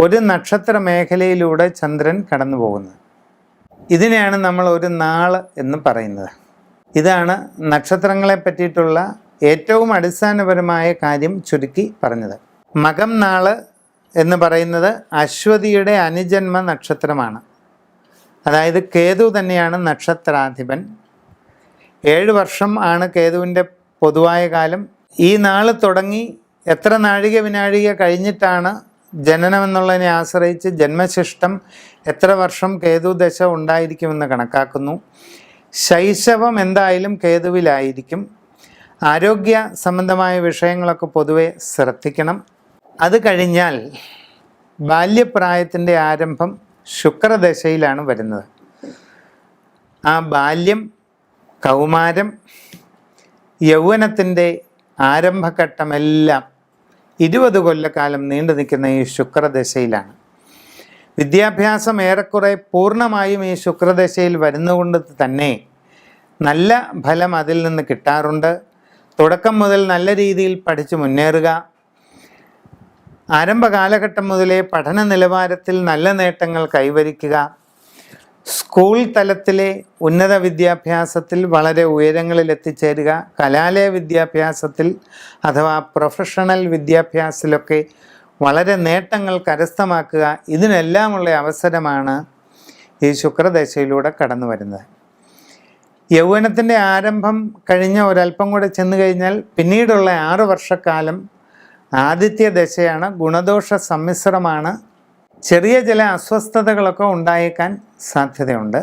ഒരു നക്ഷത്ര മേഖലയിലൂടെ ചന്ദ്രൻ കടന്നു പോകുന്നത് ഇതിനെയാണ് നമ്മൾ ഒരു നാൾ എന്ന് പറയുന്നത്. ഇതാണ് നക്ഷത്രങ്ങളെ പറ്റിയിട്ടുള്ള ഏറ്റവും അടിസ്ഥാനപരമായ കാര്യം ചുരുക്കി പറഞ്ഞത്. മകം നാൾ എന്ന് പറയുന്നത് അശ്വതിയുടെ അനുജന്മ നക്ഷത്രമാണ്. അതായത് കേതു തന്നെയാണ് നക്ഷത്രാധിപൻ. ഏഴ് വർഷം ആണ് കേതുവിന്റെ പൊതുവായ കാലം. ഈ നാൾ തുടങ്ങി എത്ര നാഴിക വിനാഴിക കഴിഞ്ഞിട്ടാണ് ജനനം എന്നുള്ളതിനെ ആശ്രയിച്ച് ജന്മശിഷ്ടം എത്ര വർഷം കേതു ദശ ഉണ്ടായിരിക്കുമെന്ന് കണക്കാക്കുന്നു. ശൈശവം എന്തായാലും കേതുവിലായിരിക്കും. ആരോഗ്യ സംബന്ധമായ വിഷയങ്ങളൊക്കെ പൊതുവെ ശ്രദ്ധിക്കണം. അത് കഴിഞ്ഞാൽ ബാല്യപ്രായത്തിന്റെ ആരംഭം ശുക്രദശയിലാണ് വരുന്നത്. ആ ബാല്യം കൗമാരം യൗവനത്തിന്റെ ആരംഭഘട്ടമെല്ലാം ഇരുപത് കൊല്ലക്കാലം നീണ്ടു നിൽക്കുന്ന ഈ ശുക്രദശയിലാണ്. വിദ്യാഭ്യാസം ഏറെക്കുറെ പൂർണമായും ഈ ശുക്രദശയിൽ വരുന്നതുകൊണ്ട് തന്നെ നല്ല ഫലം അതിൽ നിന്ന് കിട്ടാറുണ്ട്. തുടക്കം മുതൽ നല്ല രീതിയിൽ പഠിച്ച് മുന്നേറുക. ആരംഭ കാലഘട്ടം മുതലേ പഠന നിലവാരത്തിൽ നല്ല നേട്ടങ്ങൾ കൈവരിക്കുക. സ്കൂൾ തലത്തിലെ ഉന്നത വിദ്യാഭ്യാസത്തിൽ വളരെ ഉയരങ്ങളിൽ എത്തിച്ചേരുക കലാലയ വിദ്യാഭ്യാസത്തിൽ അഥവാ പ്രൊഫഷണൽ വിദ്യാഭ്യാസത്തിലൊക്കെ വളരെ നേട്ടങ്ങൾ കരസ്ഥമാക്കുക ഇതിനെല്ലാമുള്ള അവസരമാണ് ഈ ശുക്രദശയിലൂടെ കടന്നു വരുന്നത്. യൗവനത്തിന്റെ ആരംഭം കഴിഞ്ഞ ഒരല്പം കൂടെ ചെന്നു കഴിഞ്ഞാൽ പിന്നീടുള്ള ആറു വർഷക്കാലം ആദിത്യ ദശയാണ് ഗുണദോഷ സമ്മിശ്രമാണ് ചെറിയ ചില അസ്വസ്ഥതകളൊക്കെ ഉണ്ടായേക്കാൻ സാധ്യതയുണ്ട്.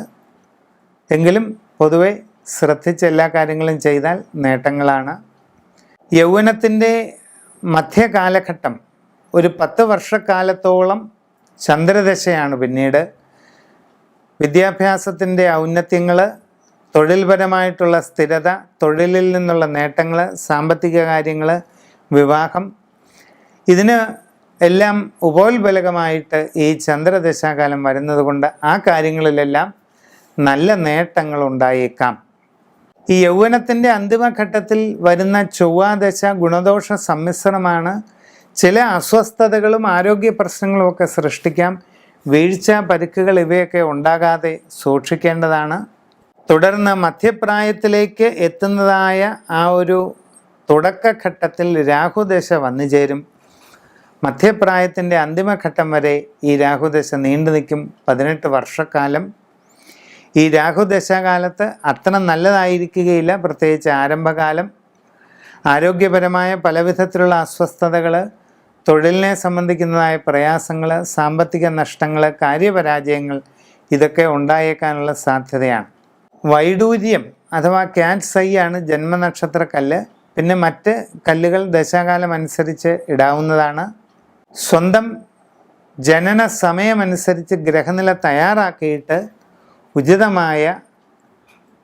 എങ്കിലും പൊതുവെ ശ്രദ്ധിച്ച് എല്ലാ കാര്യങ്ങളും ചെയ്താൽ നേട്ടങ്ങളാണ്. യൗവനത്തിന്റെ മധ്യകാലഘട്ടം ഒരു പത്ത് വർഷക്കാലത്തോളം ചന്ദ്രദശയാണ് പിന്നീട്. വിദ്യാഭ്യാസത്തിന്റെ ഔന്നത്യങ്ങൾ തൊഴിൽപരമായിട്ടുള്ള സ്ഥിരത തൊഴിലിൽ നിന്നുള്ള നേട്ടങ്ങൾ സാമ്പത്തിക കാര്യങ്ങൾ വിവാഹം ഇതിന് എല്ലാം ഉപോത്ബലകമായിട്ട് ഈ ചന്ദ്രദശാകാലം വരുന്നത് കൊണ്ട് ആ കാര്യങ്ങളിലെല്ലാം നല്ല നേട്ടങ്ങൾ ഉണ്ടായേക്കാം ഈ യൗവനത്തിന്റെ അന്തിമഘട്ടത്തിൽ വരുന്ന ചൊവ്വാദശ ഗുണദോഷ സമ്മിശ്രമാണ് ചില അസ്വസ്ഥതകളും ആരോഗ്യ പ്രശ്നങ്ങളും ഒക്കെ സൃഷ്ടിക്കാം. വീഴ്ച പരുക്കുകൾ ഇവയൊക്കെ ഉണ്ടാകാതെ സൂക്ഷിക്കേണ്ടതാണ്. തുടർന്ന് മധ്യപ്രായത്തിലേക്ക് എത്തുന്നതായ ആ ഒരു തുടക്കഘട്ടത്തിൽ രാഹുദശ വന്നു ചേരും മധ്യപ്രായത്തിന്റെ അന്തിമഘട്ടം വരെ ഈ രാഹുദശ നീണ്ടു നിൽക്കും പതിനെട്ട് വർഷക്കാലം. ഈ രാഹുദശാകാലത്ത് അത്ര നല്ലതായിരിക്കുകയില്ല പ്രത്യേകിച്ച് ആരംഭകാലം. ആരോഗ്യപരമായ പലവിധത്തിലുള്ള അസ്വസ്ഥതകൾ തൊഴിലിനെ സംബന്ധിക്കുന്നതായ പ്രയാസങ്ങൾ സാമ്പത്തിക നഷ്ടങ്ങൾ കാര്യപരാജയങ്ങൾ ഇതൊക്കെ ഉണ്ടായേക്കാനുള്ള സാധ്യതയാണ്. വൈഡൂര്യം അഥവാ ക്യാറ്റ് സൈ ആണ് ജന്മനക്ഷത്ര കല്ല് പിന്നെ മറ്റ് കല്ലുകൾ ദശാകാലം അനുസരിച്ച് ഇടാവുന്നതാണ്. സ്വന്തം ജനന സമയമനുസരിച്ച് ഗ്രഹനില തയ്യാറാക്കിയിട്ട് ഉചിതമായ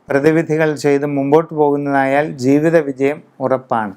പ്രതിവിധികൾ ചെയ്ത് മുമ്പോട്ട് പോകുന്നതായാൽ ജീവിത വിജയം ഉറപ്പാണ്.